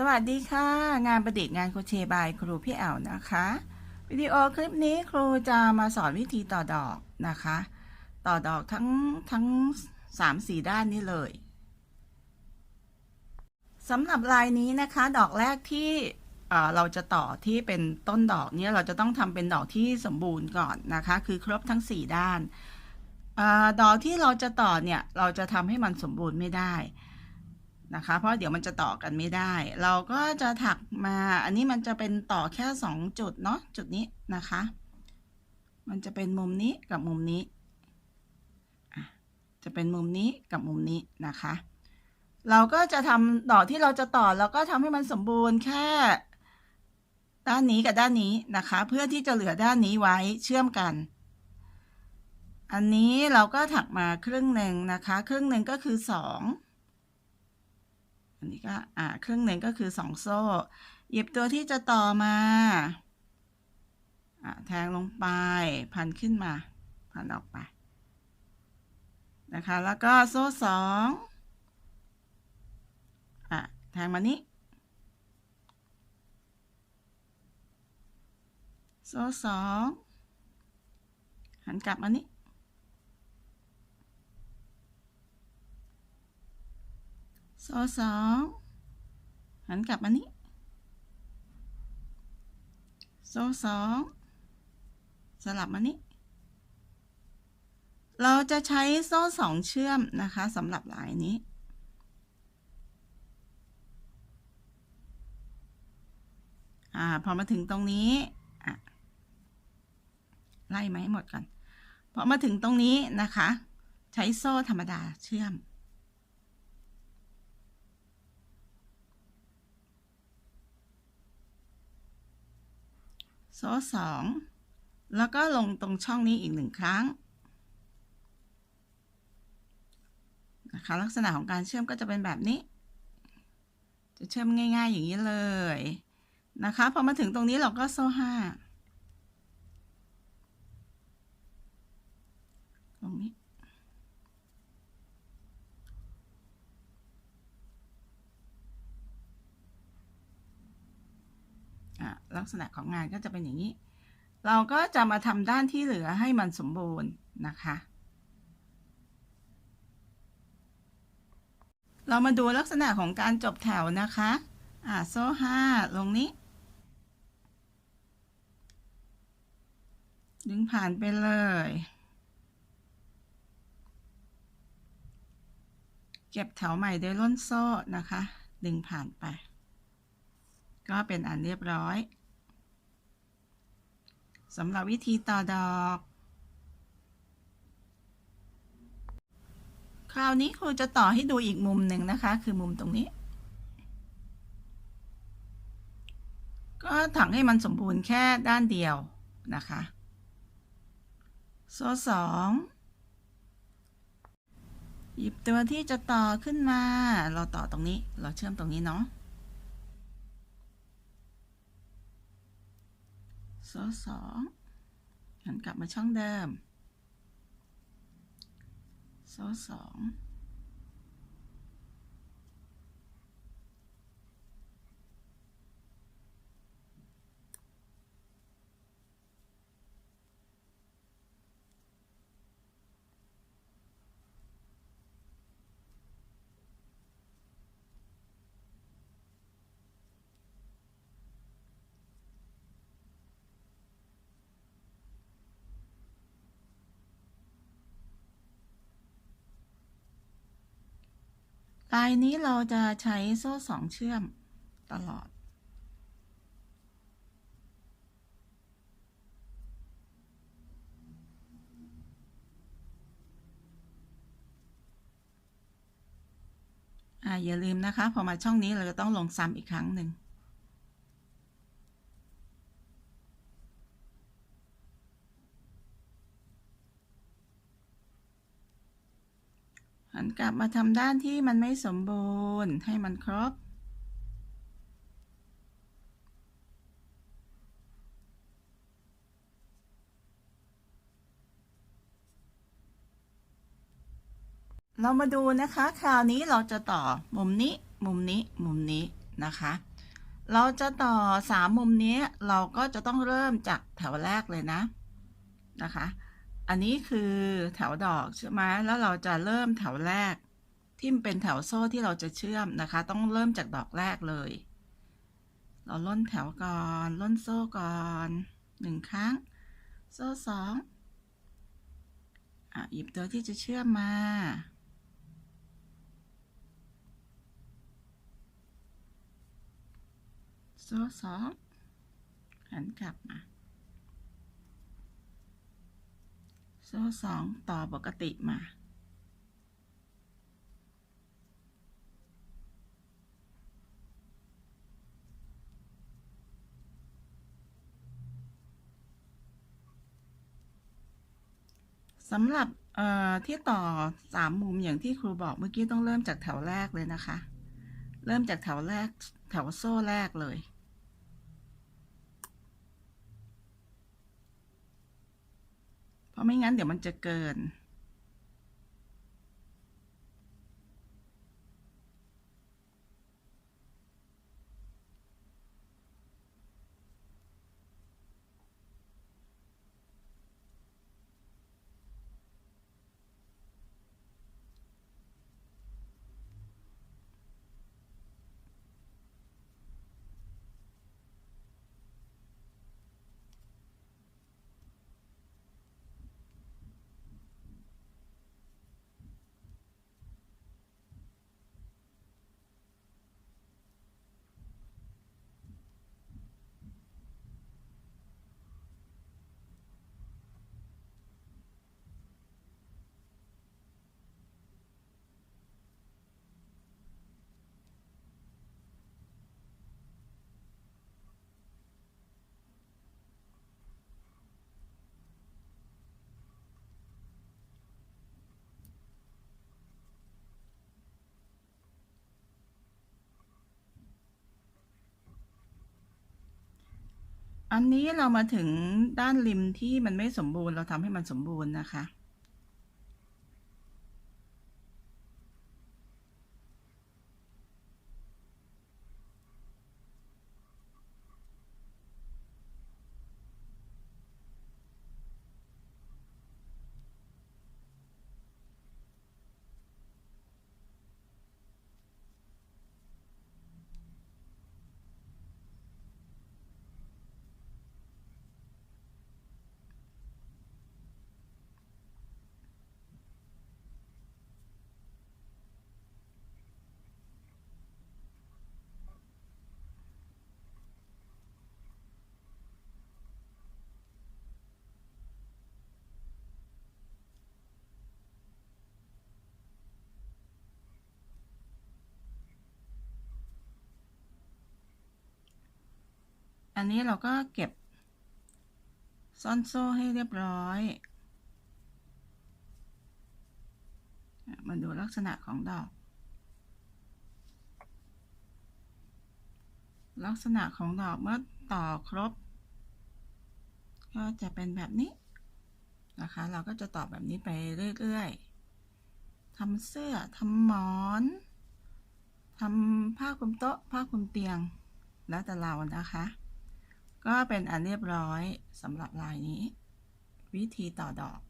สวัสดีค่ะ งานประดิษฐ์งานโคเชบายครูพี่แอลนะคะ วิดีโอคลิปนี้ครูจะมาสอนวิธีต่อดอกนะคะ ต่อดอกทั้งทั้งสามสี่ด้านนี้เลยสำหรับลายนี้นะคะ ดอกแรกที่เราจะต่อที่เป็นต้นดอกเนี่ยเราจะต้องทำเป็นดอกที่สมบูรณ์ก่อนนะคะ คือครบทั้งสี่ด้านอดอกที่เราจะต่อเนี่ยเราจะทำให้มันสมบูรณ์ไม่ได้ นะคะ เพราะเดี๋ยวมันจะต่อกันไม่ได้ เราก็จะถักมาอันนี้มันจะเป็นต่อแค่สองจุดเนาะจุดนี้นะคะ มันจะเป็นมุมนี้กับมุมนี้จะเป็นมุมนี้กับมุมนี้นะคะ เราก็จะทำดอที่เราจะต่อเราก็ทำให้มันสมบูรณ์แค่ด้านนี้กับด้านนี้นะคะ เพื่อที่จะเหลือด้านนี้ไว้เชื่อมกัน อันนี้เราก็ถักมาครึ่งหนึ่งนะคะ ครึ่งหนึ่งก็คือสอง อันนี้ก็อ่าครึ่งหนึ่งก็คือสองโซ่ หยิบตัวที่จะต่อมาอ่าแทงลงไปพันขึ้นมา พันออกไป นะคะ แล้วก็โซ่สองอะแทงมานี้โซ่สองหันกลับมานี้ โซ่สองหันกลับมานี้โซ่สองสลับมานี้เราจะใช้โซ่สองเชื่อมนะคะสำหรับลายนี้ อ่า พอมาถึงตรงนี้อะไล่มาให้หมดก่อน พอมาถึงตรงนี้นะคะ ใช้โซ่ธรรมดาเชื่อม โซ่สองแล้วก็ลงตรงช่องนี้อีกหนึ่งครั้งนะคะลักษณะของการเชื่อมก็จะเป็นแบบนี้ จะเชื่อมง่าย ๆ อย่างนี้เลยนะคะพอมาถึงตรงนี้เราก็โซ่ห้าตรงนี้ ลักษณะของงานก็จะเป็นอย่างนี้ เราก็จะมาทำด้านที่เหลือให้มันสมบูรณ์นะคะ เรามาดูลักษณะของการจบแถวนะคะอ่าโซ่ห้าลงนี้ ดึงผ่านไปเลยเก็บแถวใหม่ด้วยล้นโซ่นะคะ ดึงผ่านไป ก็เป็นอันเรียบร้อย สำหรับวิธีต่อดอก คราวนี้ครูจะต่อให้ดูอีกมุมหนึ่งนะคะ คือมุมตรงนี้ ก็ถักให้มันสมบูรณ์แค่ด้านเดียวนะคะ โซ่สองหยิบตัวที่จะต่อขึ้นมา เราต่อตรงนี้ เราเชื่อมตรงนี้เนาะ โซ่สองหันกลับมาช่องเดิมโซ่สอง ลายนี้เราจะใช้โซ่สองเชื่อมตลอดออย่าลืมนะคะ พอมาช่องนี้เราจะต้องลงซ้ำอีกครั้งหนึ่ง หันกลับมาทำด้านที่มันไม่สมบูรณ์ให้มันครบ เรามาดูนะคะ คราวนี้เราจะต่อมุมนี้ มุมนี้ มุมนี้นะคะ เราจะต่อสามมุมนี้ เราก็จะต้องเริ่มจากแถวแรกเลยนะ นะคะ อันนี้คือแถวดอกใช่ไหมแล้วเราจะเริ่มแถวแรก ที่มันเป็นแถวโซ่ที่เราจะเชื่อมนะคะ ต้องเริ่มจากดอกแรกเลย เราล่นแถวก่อนล่นโซ่ก่อนหนึ่งครั้ง โซ่สองอะหยิบตัวที่จะเชื่อมมาโซ่สองหันกลับมา โซ่สองต่อปกติมา สำหรับเอ่อที่ต่อสามมุมอย่างที่ครูบอกเมื่อกี้ต้องเริ่มจากแถวแรกเลยนะคะ เริ่มจากแถวแรกแถวโซ่แรกเลย เพราะไม่งั้นเดี๋ยวมันจะเกิน อันนี้เรามาถึงด้านริมที่มันไม่สมบูรณ์ เราทำให้มันสมบูรณ์นะคะ อันนี้เราก็เก็บ ซ่อนโซ่ให้เรียบร้อย มาดูลักษณะของดอก ลักษณะของดอกเมื่อต่อครบ ก็จะเป็นแบบนี้นะคะ เราก็จะต่อแบบนี้ไปเรื่อยๆทำเสื้อทำหมอนทำผ้าคลุมโต๊ะผ้าคลุมเตียง แล้วแต่เรานะคะ ก็เป็นอันเรียบร้อยสำหรับลายนี้ วิธีต่อดอก